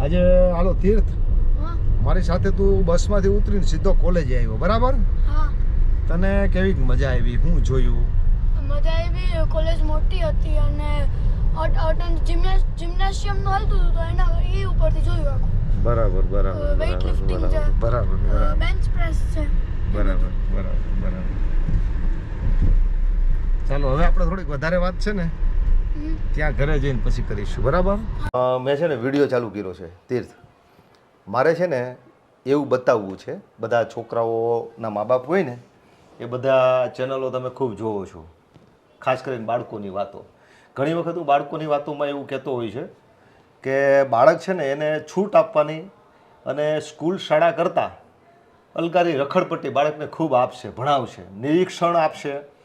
આજે હાલો તીર્થ. હા. મારી સાથે તું બસમાંથી ઉતરીને સીધો કોલેજે આવ્યો બરાબર? હા. તને કેવી મજા આવી? હું જોયું? મજા આવી કોલેજ મોટી હતી અને જિમ્નેશિયમનું હાલતું હતું તો એના એ ઉપરથી જોયું આખું. બરાબર બરાબર વેઇટ લિફ્ટિંગ છે. બરાબર બેન્ચ પ્રેસ છે. બરાબર બરાબર બરાબર. ચાલો હવે આપણે થોડીક વધારે વાત છે ને. ત્યાં ઘરે જઈને પછી કરીશું. બરાબર? મેં છે ને વીડિયો ચાલુ કર્યો છે, તીર્થ. મારે છે ને એવું બતાવવું છે, બધા છોકરાઓના મા બાપ હોય ને, એ બધા ચેનલો તમે ખૂબ જોવો છો. ખાસ કરીને બાળકોની વાતો. ઘણી વખત હું બાળકોની વાતોમાં એવું કહેતો હોય છે કે બાળક છે ને એને છૂટ આપવાની અને સ્કૂલ શાળા કરતાં અલગારી રખડપટ્ટી બાળકને ખૂબ આપશે, ભણાવશે, નિરીક્ષણ આપશે.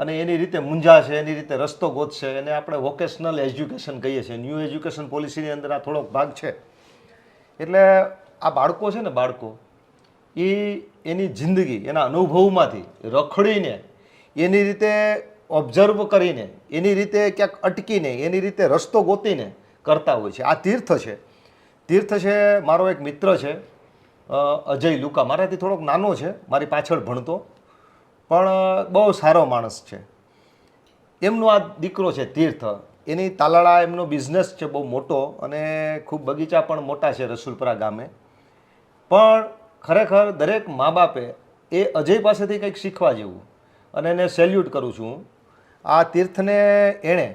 અને એની રીતે મૂંઝાશે એની રીતે રસ્તો ગોતશે, એને આપણે વોકેશનલ એજ્યુકેશન કહીએ છીએ. ન્યૂ એજ્યુકેશન પોલિસીની અંદર આ થોડોક ભાગ છે. એટલે આ બાળકો છે ને બાળકો, એ એની જિંદગી, એના અનુભવમાંથી રખડીને, એની રીતે ઓબ્ઝર્વ કરીને, એની રીતે ક્યાંક અટકીને, એની રીતે રસ્તો ગોતીને કરતા હોય છે. આ તીર્થ છે. તીર્થ છે મારો એક મિત્ર છે અજય લુકા. મારાથી થોડોક નાનો છે, મારી પાછળ ભણતો. પણ બહુ સારો માણસ છે. એમનો આ દીકરો છે, તીર્થ. એની તાલાળા એમનો બિઝનેસ છે, બહુ મોટો અને ખૂબ બગીચા પણ મોટા છે રસુલપરા ગામે. પણ ખરેખર દરેક મા બાપે એ અજય પાસેથી કંઈક શીખવા જેવું અને એને સેલ્યુટ કરું છું. આ તીર્થને એણે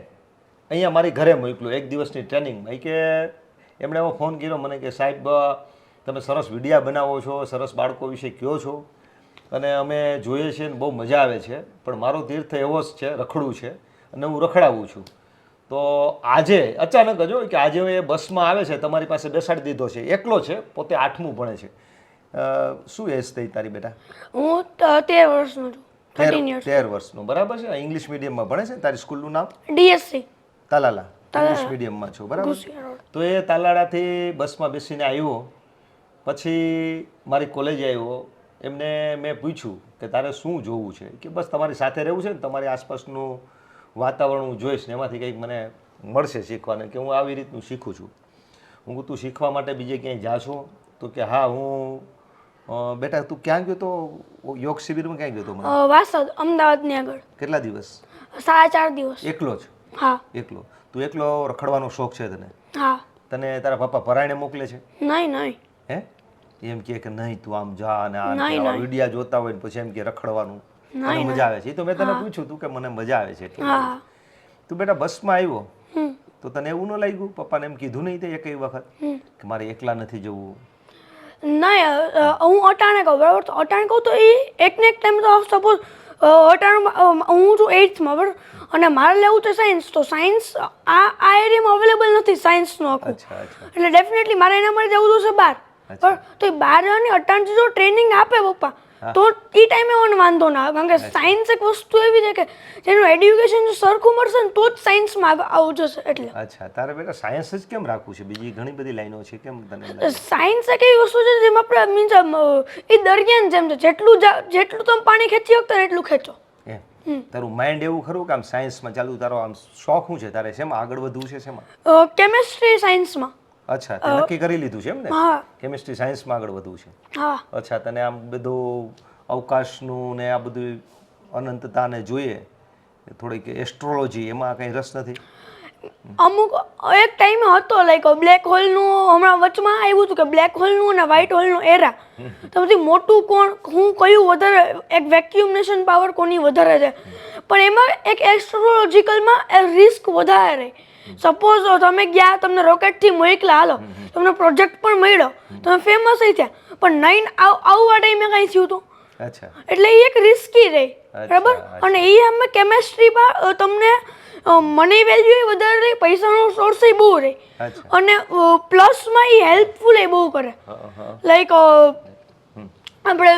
અહીંયા મારી ઘરે મોકલ્યો એક દિવસની ટ્રેનિંગમાં ઈ કે, એમણે એવો ફોન કર્યો. મને કે, સાહેબ, તમે સરસ વિડીયા બનાવો છો, સરસ બાળકો વિશે કહો છો? અને અમે જોઈએ છીએ ને બહુ મજા આવે છે. પણ મારો તીર્થ એવો જ છે રખડું છે અને હું રખડાવું છું. તો આજે અચાનક જ કે આજે એ બસમાં આવે છે તમારી પાસે બેસાડી દીધો છે. એકલો છે પોતે આઠમું ભણે છે. શું એજ થઈ તારી બેટા? હું તેર વર્ષનો છું. તેર વર્ષનું. બરાબર છે? ઇંગ્લિશ મીડિયમમાં ભણે છે? તારી સ્કૂલનું નામ? ડીએસસી તાલાલા. ઇંગ્લિશ મીડિયમમાં છો. બરાબર? તો એ તાલાળાથી બસમાં બેસીને આવ્યો. પછી મારી કોલેજે આવ્યો. એમને મેં પૂછ્યું કે તારે શું જોવું છે? કે બસ તમારી સાથે રહેવું છે ને તમારી આસપાસનું વાતાવરણ હું જોઈશ ને એમાંથી કંઈક મને મળશે શીખવાને કે હું આવી રીતનું શીખું છું. હું તું શીખવા માટે બીજે ક્યાંય જા છો તો કે હા હું બેટા તું ક્યાં ગયો તો? યોગ શિબિરમાં ક્યાં ગયો તો વાસદ અમદાવાદની આગળ. કેટલા દિવસ? સાડા ચાર દિવસ. એકલો જ? હા. એકલો. તું એકલો રખડવાનો શોખ છે તને? હા. તને તારા પપ્પા પરાયણે મોકલે છે? નહીં નહીં. હે? એમ કે કે નહીં તું આમ જા અને આ. વિડિયા જોતા હોય ને પછી એમ કે રખડવાનું. મને મજા આવે છે. તો મેં તને પૂછ્યું તું કે મને મજા આવે છે તું બેટા બસમાં આવ્યો. તો તને એવું ન લાગ્યું? પપ્પાને એમ કીધું નહીં તે એકઈ વખત કે મારે એકલા નથી જવું. ના હું અટાણે કહું બરાબર? તો અટાણે કહું તો એ એક ને એક ટાઈમ તો સપોઝ અટાણું હું છું એઇથમાં બરાબર? અને મારે લેવું છે સાયન્સ તો સાયન્સ આ આ એરિયામાં અવેલેબલ નથી સાયન્સનું આખું. એટલે ડેફિનેટલી મારે એના માટે જવું જોશે બહાર બરાબર તો એ બહાર જવાની અટાણથી જો ટ્રેનિંગ આપે પપ્પા તો એ ટાઈમે મને વાંધો ના આવે. કારણ કે સાયન્સ એક વસ્તુ એવી છે કે જેનું એડ્યુકેશન જો સરખું મળશે ને તો જ સાયન્સમાં આવું જશે એટલે. અચ્છા તારે બેટા સાયન્સ જ કેમ રાખવું છે? બીજી ઘણી બધી લાઈનો છે કેમ તને સાયન્સ એક એવી વસ્તુ છે જેમ આપણે મીન્સ એ દરિયાન જેમ છે. જેટલું જેટલું તમે પાણી ખેંચી શકતા ને એટલું ખેંચો. તારું માઇન્ડ એવું ખરું કે આમ સાયન્સમાં ચાલુ તારો આમ શોખ શું છે તારે? શેમાં? આગળ વધવું છે શેમાં? કેમેસ્ટ્રી સાયન્સમાં અચ્છા તે નક્કી કરી લીધું છે એમ ને? હા. કેમિસ્ટ્રી સાયન્સમાં આગળ વધવું છે. હા. અચ્છા તને આમ બધું અવકાશનું ને આ બધું અનંતતાને જોઈએ થોડીક એસ્ટ્રોલોજી એમાં કંઈ રસ નથી? અમુક એક ટાઈમ હતો લાઈક બ્લેક હોલનું હમણાં વચમાં આવ્યું હતું કે બ્લેક હોલનું અને વ્હાઇટ હોલનું એરા તો પછી મોટું કોણ હું કયું વધારે એક વેક્યુમનેશન પાવર કોની વધારે છે? પણ એમાં એક એસ્ટ્રોલોજીકલમાં રિસ્ક વધારે રહે. સપોઝ તમે ગયા તમને રોકેટથી મોકલા હાલો. તમને પ્રોજેક્ટ પણ મળ્યો. તમે ફેમસ થઈ થયા પણ નાઇન આવું આ ટાઈમે કાંઈ થયું હતું એટલે એ એક રિસ્કી રહે. બરાબર? અને એ અમે કેમેસ્ટ્રીમાં તમને મની વેલ્યુ એ વધારે રહી પૈસાનો સોર્સ એ બહુ રહે. અને પ્લસમાં એ હેલ્પફુલ એ બહુ કરે. લાઈક આપણે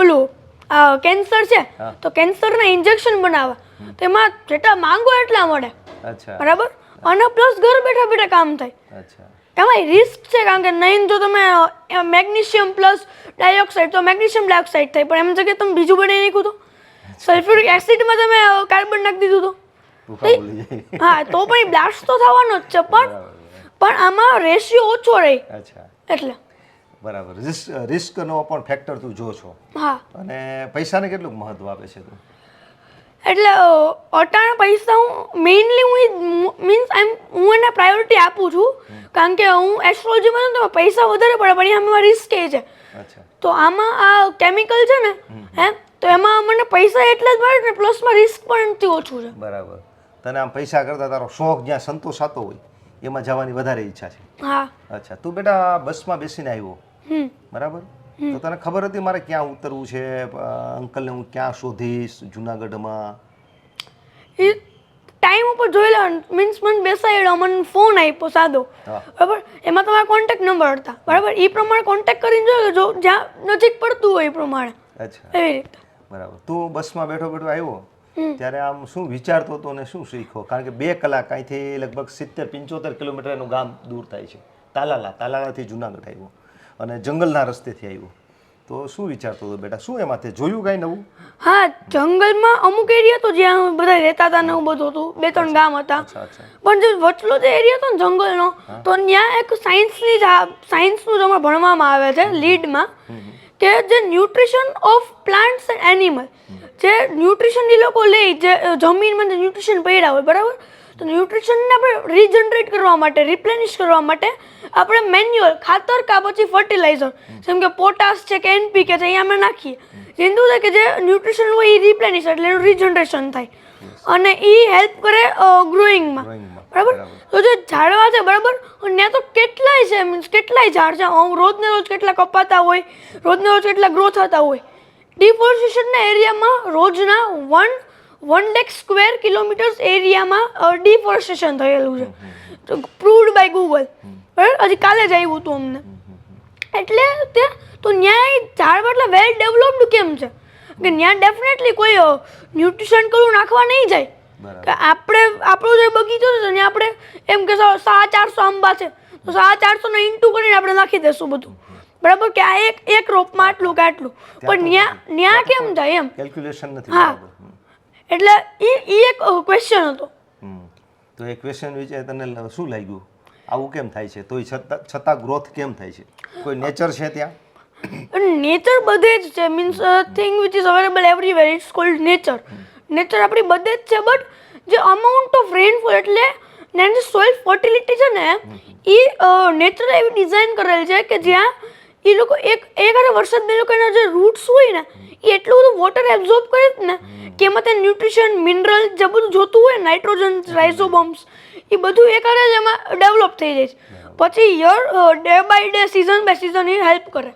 ઓલું આ કેન્સર છે તો કેન્સરના ઇન્જેક્શન બનાવે. તેમાં જેટલા માંગો એટલા મળે. બરાબર? અને પ્લસ ઘર બેઠા બેઠા કામ થાય. અચ્છા. એમાં રિસ્ક છે કારણ કે નહીં જો તમે મેગ્નેશિયમ પ્લસ ડાયોક્સાઇડ તો મેગ્નેશિયમ ડાયોક્સાઇડ થાય પણ એમ જગ્યાએ તમે બીજું બનાવી નાખ્યું તો? સલ્ફ્યુરિક એસિડમાં તમે કાર્બન નાખી દીધું તો? હા તો પણ બ્લાસ્ટ તો થવાનો જ છે પણ પણ આમાં રેશિયો ઓછો રહે. અચ્છા. એટલે. બરાબર. રિસ્ક રિસ્કનો પણ ફેક્ટર તું જો છો. હા. અને પૈસાને કેટલું મહત્વ આપે છે તું? એટલે અટાણા પૈસા હું મેઇનલી હું મીન્સ આઈ હું એને પ્રાયોરિટી આપું છું. કારણ કે હું એસ્ટ્રોલોજીમાં તો પૈસા વધારે પડે પણ એમાં રિસ્ક એ છે. તો આમાં આ કેમિકલ છે ને હે તો એમાં મને પૈસા એટલા જ મળે ને પ્લસમાં રિસ્ક પણ એનાથી ઓછું છે. બરાબર. તને આમ પૈસા કરતાં તારો શોખ જ્યાં સંતોષ થતો હોય એમાં જવાની વધારે ઈચ્છા છે. હા. અચ્છા. તું બેટા બસમાં બેસીને આવ્યો. બરાબર? તો તને ખબર હતી મારે ક્યાં ઉતરવું છે? અંકલને હું ક્યાં શોધીશ જુનાગઢમાં? એ ટાઈમ ઉપર જોઈ લે મીન્સ મને બેસાડ્યો મને ફોન આપ્યો સાદો. બરાબર? એમાં તમારા કોન્ટેક્ટ નંબર હતા. બરાબર? એ પ્રમાણે કોન્ટેક્ટ કરીને જોયો જો જ્યાં નજીક પડતું હોય એ પ્રમાણે. અચ્છા. એવી રીતે. બરાબર. તું બસમાં બેઠો બેઠો આવ્યો ત્યારે આમ શું વિચારતો હતો ને શું શીખો કારણ કે બે કલાક અહીંથી લગભગ સિત્તેર પંચોતેર કિલોમીટર એનું ગામ દૂર થાય છે. તાલાલા તાલાલાથી જુનાગઢ આવ્યો. અને જંગલના રસ્તેથી આવ્યો. તો શું વિચારતો હતો બેટા? શું એમાં તે જોયું કાંઈ નવું? હા જંગલમાં અમુક એરિયા તો જ્યાં બધા રહેતા હતા ને એવું બધું હતું. બે ત્રણ ગામ હતા. પણ જે વચલો જે એરિયા હતો ને જંગલનો તો ત્યાં એક સાયન્સની જ સાયન્સનું જ ભણવામાં આવે છે લીડમાં કે જે nutrition of plants and animal જે ન્યુટ્રિશન એ લોકો લે જે જમીનમાં જે ન્યુટ્રિશન પડ્યા હોય બરાબર? તો ન્યુટ્રિશનને આપણે રીજનરેટ કરવા માટે રિપ્લેનિશ કરવા માટે આપણે મેન્યુઅલ ખાતર કા પછી ફર્ટિલાઇઝર જેમ કે પોટાશ છે કે એનપીકે છે અહીંયા અમે નાખીએ. જેનું થાય કે જે ન્યુટ્રિશન હોય એ રિપ્લેનિશ એટલે એનું રીજનરેશન થાય. અને એ હેલ્પ કરે ગ્રોઈંગમાં બરાબર? તો જે ઝાડવા છે બરાબર? ત્યાં તો કેટલાય છે મીન્સ કેટલાય ઝાડ છે. રોજને રોજ કેટલા કપાતા હોય રોજને રોજ કેટલા ગ્રો થતા હોય. ડિફોરેસ્ટેશનના એરિયામાં રોજના વન વન લેખ સ્ક્વેર કિલોમીટર્સ એરિયામાં ડિફોરેસ્ટેશન થયેલું છે. પ્રૂવડ બાય ગૂગલ બરાબર? હજી કાલે જ આવ્યું હતું અમને. એટલે તે તો ન્યાય ઝાડ એટલે વેલ ડેવલપ્ડ કેમ છે? કે ત્યાં ડેફિનેટલી કોઈ ન્યુટ્રિશન કરું નાખવા નહીં જાય. કે આપણે આપણો જે બગીચો છે ને આપણે એમ કે સા ચારસો આંબા છે. તો સા ચારસો ને ઇન્ટુ કરીને આપણે નાખી દઈશું બધું. બરાબર? કે આ એક એક રોપમાં આટલું કે આટલું. પણ ન્યા ન્યા કેમ જાય એમ? કેલ્ક્યુલેશન નથી હા. એટલે એ એ એક ક્વેશ્ચન હતો. હમ. તો એ ક્વેશ્ચન વિશે તને શું લાગ્યું? આવું કેમ થાય છે? તોય છતાં છતાં ગ્રોથ કેમ થાય છે? કોઈ નેચર છે ત્યાં? નેચર બધે જ છે. Means thing which is available everywhere it's called nature nature આપણી બધે જ છે બટ જે અમાઉન્ટ ઓફ રેનફોલ એટલે ત્યાંની સોઇલ ફર્ટિલિટી છે ને એ નેચર એવી ડિઝાઇન કરેલ છે કે જ્યાં એ લોકો એક એક વરસાદ બે લોકોના જે રૂટ્સ હોય ને એ એટલું બધું વોટર એબ્ઝોર્બ કરે જ ને કે એમાં ત્યાં ન્યુટ્રિશન મિનરલ જે બધું જોતું હોય નાઇટ્રોજન રાઇઝોબમ્સ એ બધું એ કરે જ એમાં ડેવલપ થઈ જાય છે. પછી year day by day season by season A help કરે.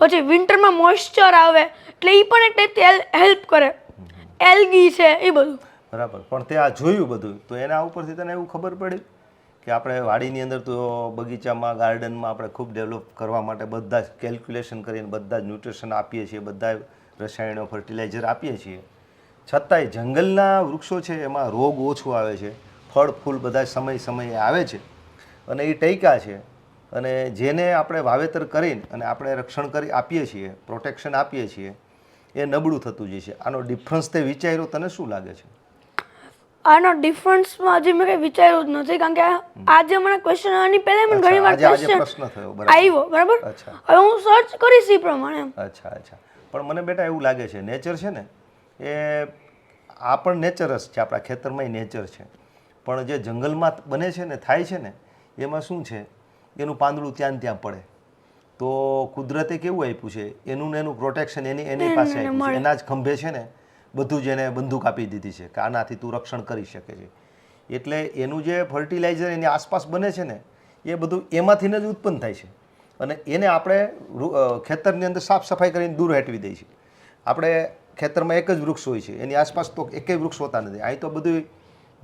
પછી વિન્ટરમાં મોઇશ્ચર આવે એટલે એ પણ એક ટાઈપથી હેલ્પ કરે. એલગી છે એ બધું. બરાબર. પણ તે આ જોયું બધું તો એના ઉપરથી તને એવું ખબર પડી કે આપણે વાડીની અંદર તો બગીચામાં ગાર્ડનમાં આપણે ખૂબ ડેવલપ કરવા માટે બધા જ કેલ્ક્યુલેશન કરીને બધા જ ન્યુટ્રિશન આપીએ છીએ બધા રસાયણો ફર્ટિલાઇઝર આપીએ છીએ. છતાંય જંગલના વૃક્ષો છે એમાં રોગ ઓછો આવે છે. ફળ ફૂલ બધા સમય સમયે આવે છે અને એ ટૈકા છે. અને જેને આપણે વાવેતર કરીને અને આપણે રક્ષણ કરી આપીએ છીએ પ્રોટેક્શન આપીએ છીએ એ નબળું થતું જાય છે. આનો ડિફરન્સ તે વિચાર્યો તને શું લાગે છે? આનો ડિફરન્સમાં હજી મેં કંઈ વિચાર્યું જ નથી કારણ કે આજે મને ક્વેશ્ચન આની પહેલા મને ઘણી વાર ક્વેશ્ચન પ્રશ્ન થયો બરાબર. આવ્યો બરાબર? હવે હું સર્ચ કરીશ એ પ્રમાણે અચ્છા અચ્છા. પણ મને બેટા એવું લાગે છે નેચર છે ને એ આ પણ નેચર જ છે આપણા ખેતરમાંય નેચર છે. પણ જે જંગલમાં બને છે ને થાય છે ને એમાં શું છે એનું પાંદડું ત્યાં ત્યાં પડે. તો કુદરતે કેવું આપ્યું છે એનું ને એનું પ્રોટેક્શન એની એની પાસે આપ્યું છે. એના જ ખંભે છે ને બધું જ એને બંદૂક આપી દીધી છે કે આનાથી તું રક્ષણ કરી શકે છે. એટલે એનું જે ફર્ટિલાઇઝર એની આસપાસ બને છે ને એ બધું એમાંથી જ ઉત્પન્ન થાય છે. અને એને આપણે ખેતરની અંદર સાફ સફાઈ કરીને દૂર હેટવી દઈએ છીએ. આપણે ખેતરમાં એક જ વૃક્ષ હોય છે એની આસપાસ તો એકેય વૃક્ષ હોતા નથી. અહીં તો બધું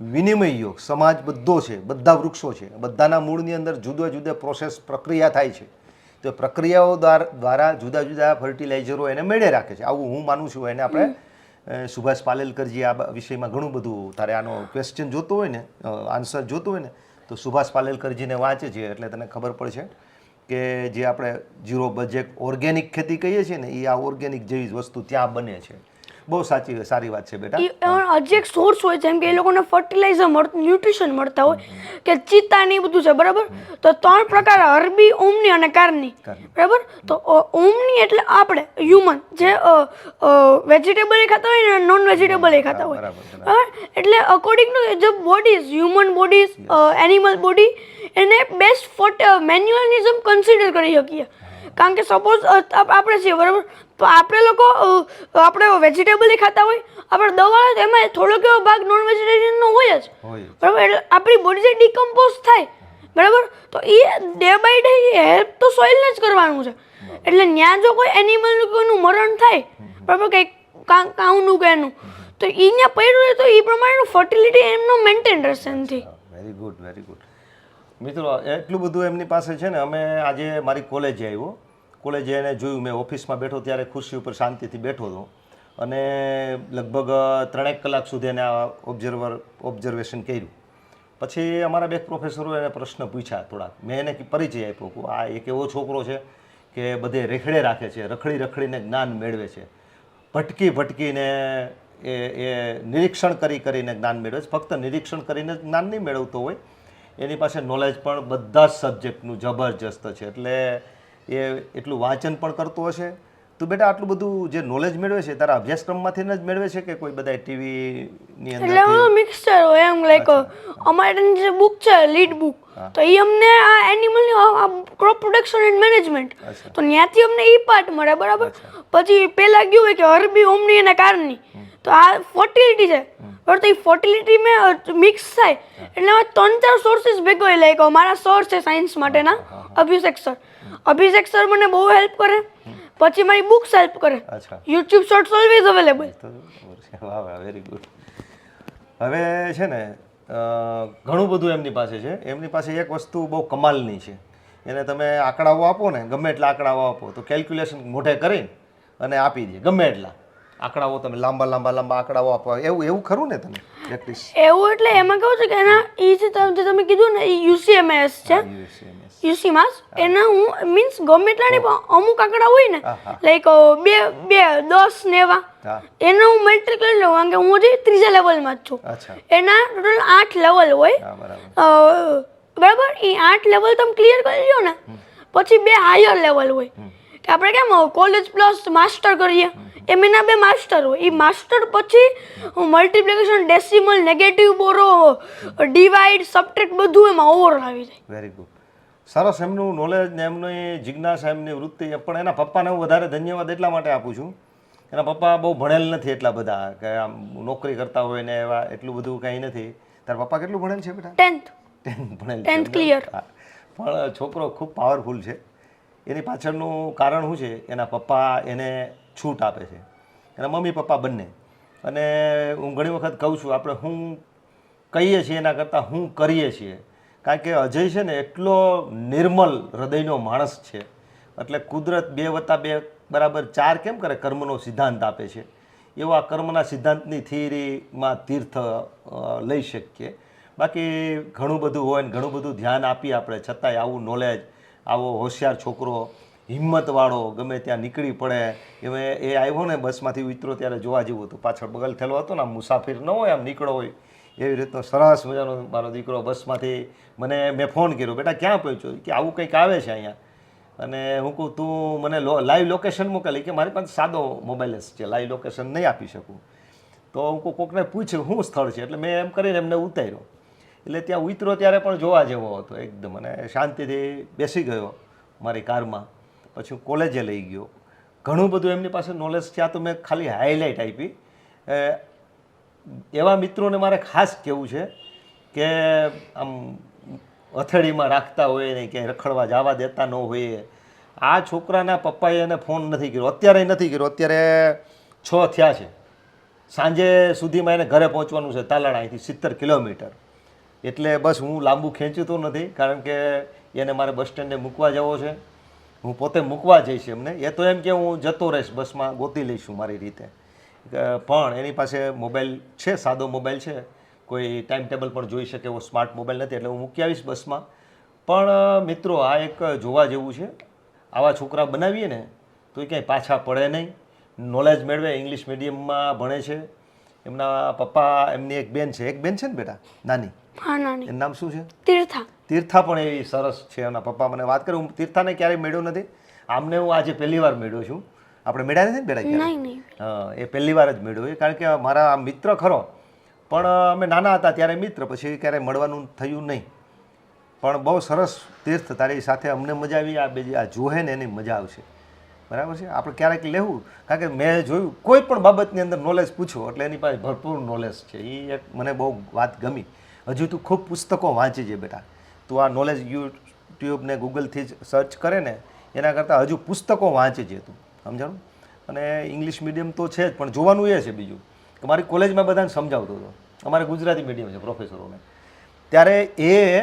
વિનિમય યોગ સમાજ બધો છે બધા વૃક્ષો છે. બધાના મૂળની અંદર જુદા જુદા પ્રોસેસ પ્રક્રિયા થાય છે. તો પ્રક્રિયાઓ દ્વાર- દ્વારા જુદા જુદા ફર્ટિલાઇઝરો એને મેળે રાખે છે. આવું હું માનું છું. એને આપણે સુભાષ પાલેલકરજી આ વિષયમાં ઘણું બધું તારે આનો ક્વેશ્ચન જોતો હોય ને આન્સર જોતો હોય ને તો સુભાષ પાલેલકરજીને વાંચે છે એટલે તને ખબર પડશે. કે જે આપણે ઝીરો બજેટ ઓર્ગેનિક ખેતી કહીએ છીએ ને, એ આ ઓર્ગેનિક જેવી જ વસ્તુ ત્યાં બને છે. બહુ સાચી સારી વાત છે બેટા. હજી એક સોર્સ હોય જેમ કે એ લોકોને ફર્ટિલાઇઝર મળતું ન્યુટ્રિશન મળતા હોય કે ચિત્તા ને બધું છે બરાબર? તો ત્રણ પ્રકાર અરબી ઓમની અને કારની. બરાબર? તો ઓમની એટલે આપણે હ્યુમન જે વેજીટેબલ એ ખાતા હોય ને નોન વેજીટેબલ એ ખાતા હોય. બરાબર એટલે અકોર્ડિંગ ટુ જે bodies human bodies animal body એને બેસ્ટ ફોટ મેન્યુઅલિઝમ કન્સિડર કરી શકીએ. કારણ કે સપોઝ આપણે છીએ બરાબર? તો આપણે લોકો આપણે વેજીટેબલ ખાતા હોય. આપણે દવા એમાં થોડોક એવો ભાગ નોન વેજીટેરિયનનો હોય જ. બરાબર? એટલે આપણી બોડી જે ડિકમ્પોઝ થાય. બરાબર? તો એ ડે બાય ડે હેલ્પ તો સોઇલને જ કરવાનું છે. એટલે ત્યાં જો કોઈ એનિમલનું કોઈનું મરણ થાય બરાબર? કંઈક કાઉનું કે એનું. તો એ ત્યાં પડ્યું રહે તો એ પ્રમાણેનું ફર્ટિલિટી એમનું મેન્ટેન રહેશે એમથી વેરી ગુડ વેરી ગુડ મિત્રો, એટલું બધું એમની પાસે છે ને, અમે આજે મારી કોલેજે આવ્યો. કોલેજે એને જોયું, મેં ઓફિસમાં બેઠો ત્યારે ખુરશી ઉપર શાંતિથી બેઠો હતો. અને લગભગ ત્રણેક કલાક સુધી એને આ ઓબ્ઝર્વર ઓબ્ઝર્વેશન કર્યું. પછી અમારા બે પ્રોફેસરો એને પ્રશ્ન પૂછ્યા થોડાક. મેં એને પરિચય આપ્યો કે આ એક એવો છોકરો છે કે બધે રેખડે રાખે છે, રખડી રખડીને જ્ઞાન મેળવે છે. ભટકી ભટકીને એ એ નિરીક્ષણ કરી કરીને જ્ઞાન મેળવે છે. ફક્ત નિરીક્ષણ કરીને જ્ઞાન નહીં મેળવતો હોય એની પાસે નોલેજ પણ બધા જ સબ્જેક્ટનું જબરજસ્ત છે. એટલે એ એટલું વાંચન પણ કરતો હશે. તો બેટા આટલું બધું જે નોલેજ મેળવે છે તારા અભ્યાસક્રમમાંથી જ મેળવે છે કે કોઈ બધા ટીવીની એટલે અંદર એમાં મિક્સચર હોય એમ લાઈક અમારી જે બુક છે લીડ બુક તો એ અમને આ એનિમલની ક્રોપ પ્રોડક્શન એન્ડ મેનેજમેન્ટ તો ત્યાંથી અમને એ પાર્ટ મળે બરાબર? પછી પેલા ગયું હોય કે અરબી ઓમની અને કારની. તો આ ફર્ટિલિટી છે. બરાબર તો એ ફર્ટિલિટી મેં મિક્સ થાય. એટલે હવે ત્રણ ચાર સોર્સિસ ભેગો હોય લાઈક મારા સર છે સાયન્સ માટેના અભિષેક સર અભિષેક સર મને બહુ હેલ્પ કરે. પછી મારી બુક્સ હેલ્પ કરે. YouTube shorts always available very good હવે છે ને ઘણું બધું એમની પાસે છે. એમની પાસે એક વસ્તુ બહુ કમાલની છે. એને તમે આંકડાઓ આપો ને ગમે એટલા આંકડાઓ આપો તો કેલ્ક્યુલેશન મોઢે કરીને અને આપી દે ગમે એટલા. આંકડાઓ તમે લાંબા લાંબા લાંબા આંકડાઓ આપો એવું એવું ખરું ને તમે પ્રેક્ટિસ એવું એટલે એમાં કેવું છે કે એના એ જે તમે કીધું ને એ યુસીએમએસ છે. યુસીમાસ એના હું મીન્સ ગમે એટલા નહીં પણ અમુક આંકડા હોય ને. લાઈક બે બે દસ ને એવા હા. હું મેટ્રિક લઈ લઉં કારણ કે હું હજી ત્રીજા લેવલમાં જ છું. એના ટોટલ આઠ લેવલ હોય. બરાબર. બરાબર? એ આઠ લેવલ તમે ક્લિયર કરી લ્યો ને પછી બે હાયર લેવલ હોય. કે આપણે કેમ કોલેજ પ્લસ માસ્ટર કરીએ? એમ એના બે માસ્ટર હોય. એ માસ્ટર પછી multiplication decimal negative borrow divide subtract બધું એમાં ઓવર આવી જાય. વેરી ગુડ સરસ એમનું નોલેજ ને એમની જિજ્ઞાસા એમની વૃત્તિ પણ એના પપ્પાને હું વધારે ધન્યવાદ એટલા માટે આપું છું. એના પપ્પા બહુ ભણેલ નથી એટલા બધા કે આમ નોકરી કરતા હોય ને એવા એટલું બધું કંઈ નથી. તારા પપ્પા કેટલું ભણેલ છે બેટા? ટેન્થ ટેન્થ ભણેલ ટેન્થ ક્લિયર પણ છોકરો ખૂબ પાવરફુલ છે. એની પાછળનું કારણ શું છે? એના પપ્પા એને છૂટ આપે છે. એના મમ્મી પપ્પા બંને. અને હું ઘણી વખત કહું છું, આપણે હું કહીએ છીએ એના કરતાં હું કરીએ છીએ. કારણ કે અજય છે ને એટલો નિર્મલ હૃદયનો માણસ છે. એટલે કુદરત બે વત્તા બે બરાબર ચાર કેમ કરે કર્મનો સિદ્ધાંત આપે છે? એવો આ કર્મના સિદ્ધાંતની થિયરીમાં તીર્થ લઈ શકીએ. બાકી ઘણું બધું હોય ને ઘણું બધું ધ્યાન આપીએ આપણે. છતાંય આવું નોલેજ આવો હોશિયાર છોકરો, હિંમતવાળો, ગમે ત્યાં નીકળી પડે. એવે એ આવ્યો ને બસમાંથી ઉતરો ત્યારે જોવા જેવું હતું. પાછળ બગલ થયેલો હતો ને, આમ મુસાફિર ન હોય, આમ નીકળો હોય. એવી રીતનો સરસ મજાનો મારો દીકરો બસમાંથી મને, મેં ફોન કર્યો, બેટા, ક્યાં પહોંચ્યો? કે આવું કંઈક આવે છે અહીંયા. અને હું કહું, તું મને લાઈવ લોકેશન મોકલી. કે, મારી પાસે સાદો મોબાઈલ જ છે લાઈવ લોકેશન નહીં આપી શકું. તો હું કોકને પૂછ્યું, શું સ્થળ છે? એટલે મેં એમ કરીને એમને ઉતાર્યો. એટલે ત્યાં ઉતરો ત્યારે પણ જોવા જેવો હતો એકદમ. અને શાંતિથી બેસી ગયો મારી કારમાં. પછી કોલેજે લઈ ગયો. ઘણું બધું એમની પાસે નોલેજ છે. આ તો મેં ખાલી હાઇલાઇટ આપી. એવા મિત્રોને મારે ખાસ કહેવું છે કે આમ હથેળીમાં રાખતા હોય ને ક્યાંય રખડવા જવા દેતા ન હોય આ છોકરાના પપ્પાએ એને ફોન નથી કર્યો. અત્યારે નથી કર્યો. અત્યારે છ થયા છે. સાંજે સુધીમાં એને ઘરે પહોંચવાનું છે. તાલાળા અહીંથી સિત્તેર કિલોમીટર. એટલે બસ હું લાંબુ ખેંચતો નથી, કારણ કે એને મારે બસ સ્ટેન્ડે મૂકવા જવો છે. હું પોતે મૂકવા જઈશ એમને. એ તો એમ કે હું જતો રહીશ બસમાં, ગોતી લઈશું મારી રીતે. પણ એની પાસે મોબાઈલ છે, સાદો મોબાઈલ છે. કોઈ ટાઈમ ટેબલ પણ જોઈ શકે એવો સ્માર્ટ મોબાઈલ નથી, એટલે હું મૂકી આવીશ બસમાં. પણ મિત્રો, આ એક જોવા જેવું છે. આવા છોકરા બનાવીએ ને, તો એ ક્યાંય પાછા પડે નહીં. નોલેજ મેળવે, ઇંગ્લિશ મીડિયમમાં ભણે છે. એમના પપ્પા, એમની એક બેન છે. એક બેન છે ને બેટા? નાની? હા નાની. એનું નામ શું છે? તીર્થા. તીર્થા પણ એવી સરસ છે એના પપ્પા. મને વાત કરે હું તીર્થાને ક્યારેય મેળ્યો નથી. આમને હું આજે પહેલી વાર મેળ્યો છું. આપણે મેળ્યા નથી? નહીં નહીં. હા એ પહેલી વાર જ મેળ્યો એ. કારણ કે મારા આ મિત્ર ખરો. પણ અમે નાના હતા ત્યારે મિત્ર પછી ક્યારેય મળવાનું થયું નહીં. પણ બહુ સરસ તીર્થ તારી સાથે અમને મજા આવી. આ બે આ જોહે ને એની મજા આવશે. બરાબર છે? આપણે ક્યારેક લેવું. કારણ કે મેં જોયું કોઈ પણ બાબતની અંદર નોલેજ પૂછો એટલે એની પાસે ભરપૂર નોલેજ છે. એ એક મને બહુ વાત ગમી. હજુ તું ખૂબ પુસ્તકો વાંચી છે બેટા. તું આ નોલેજ યુટ્યુબ ને ગૂગલથી જ સર્ચ કરે ને, એના કરતાં હજુ પુસ્તકો વાંચે છે તું. સમજાણું? અને ઇંગ્લિશ મીડિયમ તો છે જ, પણ જોવાનું એ છે બીજું, કે મારી કોલેજમાં બધાને સમજાવતો હતો. અમારે ગુજરાતી મીડિયમ છે પ્રોફેસરોને ત્યારે એ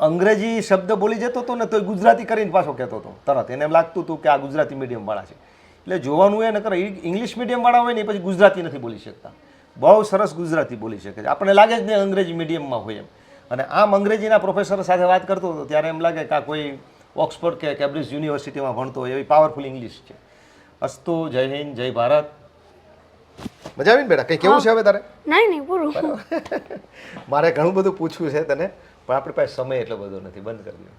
અંગ્રેજી શબ્દ બોલી જતો હતો ને તો ગુજરાતી કરીને પાછો કહેતો હતો, તરત. એને લાગતું હતું કે આ ગુજરાતી મીડિયમવાળા છે. એટલે જોવાનું એ, નકર ઇંગ્લિશ મીડિયમવાળા હોય ને, એ પછી ગુજરાતી નથી બોલી શકતા. બહુ સરસ ગુજરાતી બોલી શકે છે. આપણને લાગે જ નહીં અંગ્રેજી મીડિયમમાં હોય એમ. અને આમ અંગ્રેજીના પ્રોફેસર સાથે વાત કરતો હતો ત્યારે એમ લાગે કે આ કોઈ ઓક્સફોર્ડ કે કેમ્બ્રિજ યુનિવર્સિટીમાં ભણતો હોય એવી પાવરફુલ ઇંગ્લિશ છે. અસ્તુ જય હિન્દ જય ભારત. મજા આવી ને બેટા? કંઈ કેવું છે હવે તારે? નહીં નહીં પૂરું મારે ઘણું બધું પૂછવું છે તને પણ આપણી પાસે સમય એટલો બધો નથી. બંધ કરી દો.